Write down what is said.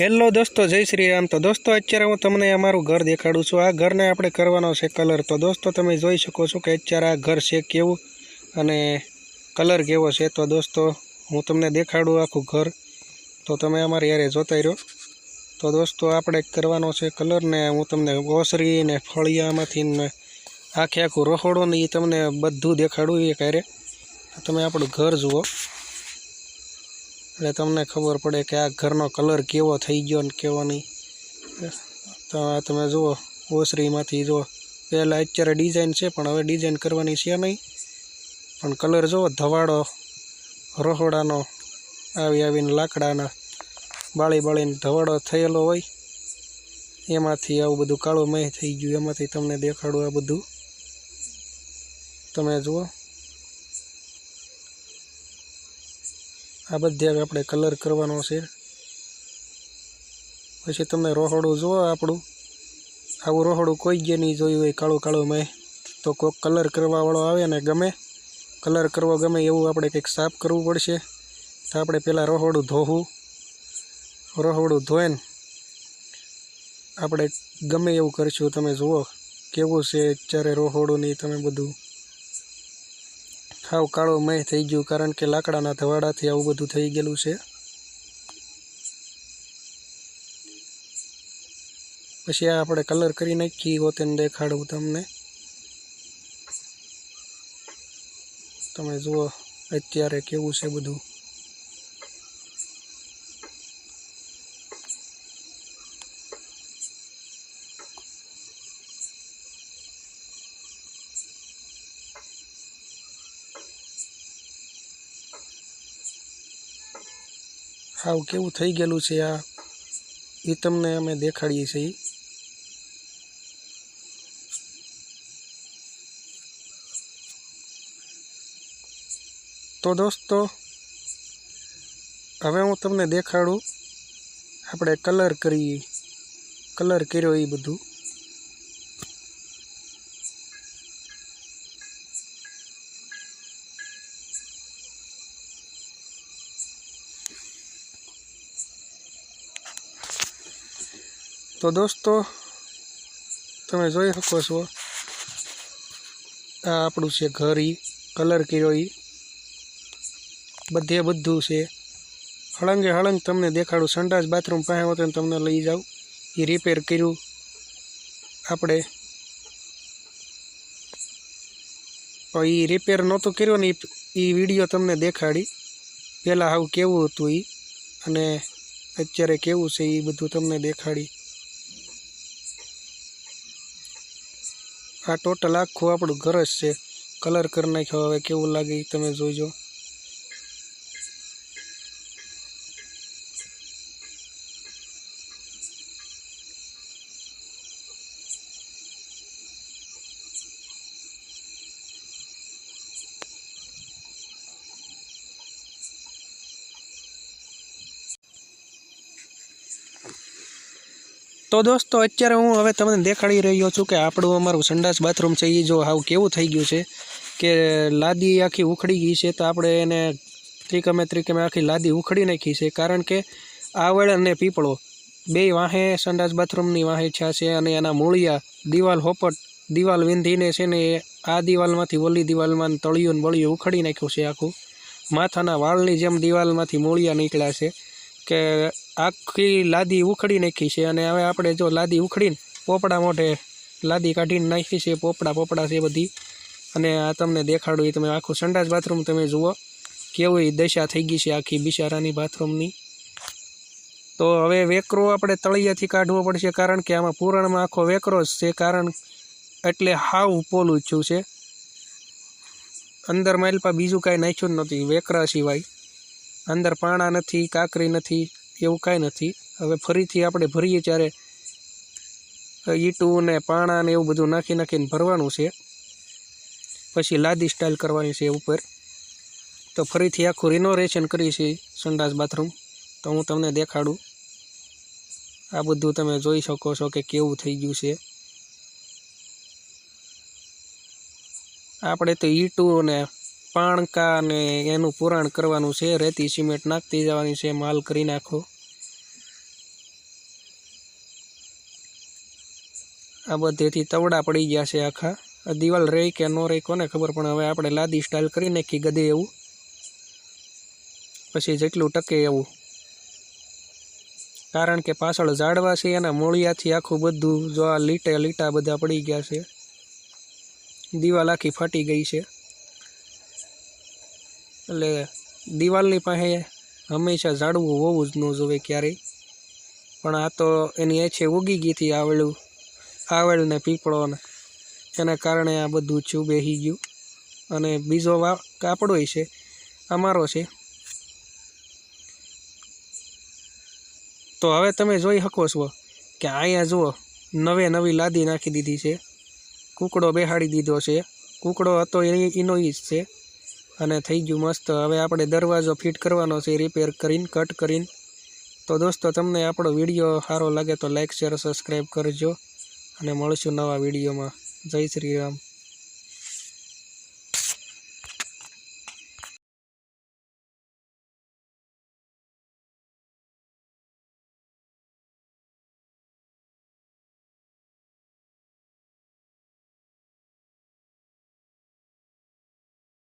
Hello દોસ્તો, જય શ્રી રામ. તો દોસ્તો, અત્યારે હું તમને અમારું ઘર દેખાડું છું. આ ઘરને આપણે કરવાનો છે કલર. તો દોસ્તો, તમે જોઈ શકો છો કે અત્યારે આ ઘર છે કેવું અને કલર કેવો છે. તો દોસ્તો, હું તમને દેખાડું આખું ઘર. તો તમે અમારી યારે જોતા રહ્યો. તો દોસ્તો, આપણે કરવાનો છે કલર ને હું તમને ઓસરી ને ફળિયામાંથી ને આખે આખું રહોડો ને એ તમને બધું દેખાડું એ ક્યારે. તમે આપણું ઘર જુઓ. એટલે તમને ખબર પડે કે આ ઘરનો કલર કેવો થઈ ગયો ને કેવો નહીં. તો આ તમે જુઓ, ઓસરીમાંથી જુઓ. પહેલાં અત્યારે ડિઝાઇન છે, પણ હવે ડિઝાઇન કરવાની છે નહીં. પણ કલર જુઓ, ધવાડો, રહોડાનો, આવી આવીને લાકડાના, બાળી બાળીને ધવાડો થયેલો હોય. એમાંથી આવું બધું કાળું મય થઈ ગયું, એમાંથી તમને દેખાડું આ બધું. તમે જુઓ આ બધે હવે આપણે કલર કરવાનો છે. પછી તમે રોહડું જુઓ આપણું. આવું રોહડું કોઈ જે નહીં જોયું હોય, કાળું કાળું મેં. તો કોઈક કલર કરવાવાળો આવે ને ગમે. કલર કરવો ગમે એવું આપણે કંઈક સાફ કરવું પડશે. તો આપણે પહેલાં રોહડું ધોવું. રોહડું ધોઈને આપણે ગમે એવું કરશું. તમે જુઓ કેવું છે અત્યારે રોહડું નહીં તમે બધું હાવ કાળો મય થઈ ગયો કારણ કે લાકડાના ધવાડાથી આવું બધું થઈ ગયેલું છે. પછી આ આપણે કલર કરી નાખી હોતેને દેખાડું તમને. તમે જુઓ અત્યારે કેવું છે બધું. હાવ કેવું થઈ ગયેલું છે આ? એ તમને અમે દેખાડીએ છીએ. તો દોસ્તો, હવે હું તમને દેખાડું. આપણે કલર કરીએ. કલર કર્યો એ બધું. તો દોસ્તો, તમે જોઈ શકો છો, આ આપણું છે ઘર એ કલર કર્યો એ બધે બધું છે. હળંગે હળંગ તમને દેખાડું. સંડાસ બાથરૂમ પાસે હોત તમને લઈ જાઉં. એ રિપેર કર્યું. આપણે એ રિપેર નહોતું કર્યું ને એ વીડિયો તમને દેખાડી. પહેલાં આવું કેવું હતું એ અને અત્યારે કેવું છે એ બધું તમને દેખાડી. આ ટોટલ આખું આપણું ઘર જ છે. કલર કરી નાખ્યો, હવે કેવું લાગે એ તમે જોઈજો. તો દોસ્તો, અત્યારે હું હવે તમને દેખાડી રહ્યો છું કે આપણું અમારું સંડાસ બાથરૂમ છે એ જો હાવ કેવું થઈ ગયું છે કે લાદી આખી ઉખડી ગઈ છે, તો આપણે એને ત્રિકમે ત્રિકમે આખી લાદી ઉખડી નાખી છે, કારણ કે આવળ અને પીપળો બે વાહે સંડાસ બાથરૂમની વાહે છા છે અને એના મૂળિયા દિવાલ હોપટ, દિવાલ વિંધીને છે ને આ દિવાલમાંથી ઓલી દિવાલમાં તળિયું ને બળિયું ઉખડી નાખ્યું છે આખું. માથાના વાળની જેમ દિવાલમાંથી મૂળિયા નીકળ્યા છે કે આખી લાદી ઉખડી નાખી છે અને હવે આપણે જો લાદી ઉખડીને પોપડા મોઢે લાદી કાઢીને નાખી છે, પોપડા પોપડા છે બધી. અને આ તમને દેખાડું, એ તમે આખું સંડાસ બાથરૂમ તમે જુઓ. કેવી દશા થઈ ગઈ છે આખી બિચારાની બાથરૂમની. તો હવે વેકરો આપણે તળિયાથી કાઢવો પડશે, કારણ કે આમાં પૂરણમાં આખો વેકરો જ છે, કારણ એટલે હાવ પોલું થયું છે. અંદર માલપા બીજું કાંઈ નાખ્યું જ નથી, વેકરા સિવાય. અંદર પાણા નથી, કાકરી નથી એવું કાંઈ નથી. હવે ફરીથી આપણે ભરીએ ત્યારે ઈટું ને પાણા ને એવું બધું નાખી નાખીને ભરવાનું છે. પછી લાદી સ્ટાઇલ કરવાની છે ઉપર. તો ફરીથી આખું રિનોવેશન કરી છે સંડાસ બાથરૂમ તો હું તમને દેખાડું. આ બધું તમે જોઈ શકો છો કે કેવું થઈ ગયું છે. આપણે તો ઈટું ને પાણકા ને એનું પુરાણ કરવાનું છે, રેતી, સિમેન્ટ નાખતી જવાની છે માલ કરી નાખો. આ બધેથી તવડા પડી ગયા છે આખા. આ દિવાલ રહી કે ન રહી કોને ખબર, પણ હવે આપણે લાદી સ્ટાઇલ કરી નાખી ગદે એવું. પછી જેટલું ટકે એવું. કારણ કે પાછળ ઝાડવા છે, એના મૂળિયાથી આખું બધું જો આ લીટે લીટા બધા પડી ગયા છે. દિવાલ આખી ફાટી ગઈ છે. એટલે દિવાલની પાસે હંમેશા ઝાડવું હોવું જ ન જોવે ક્યારેય. પણ આ તો એની એછે ઉગી ગઈ હતી આવેલું આવેલ ને પીપળો એના કારણે આ બધું બેસી ગયું. અને બીજો વા કાપડોય છે, અમારો છે. તો હવે તમે જોઈ શકો છો કે અહીંયા જુઓ, નવે નવી લાદી નાખી દીધી છે. કૂકડો બેહાડી દીધો છે. કૂકડો હતો એનો ઈ જ છે. અને થઈ ગયું મસ્ત. હવે આપણે દરવાજો ફિટ કરવાનો છે રિપેર કરીને કટ કરીને. તો દોસ્તો, તમને આપણો વીડિયો સારો લાગે તો લાઇક શેર સબસ્ક્રાઈબ કરજો. અને મળશું નવા વિડીયોમાં જય શ્રી રામ.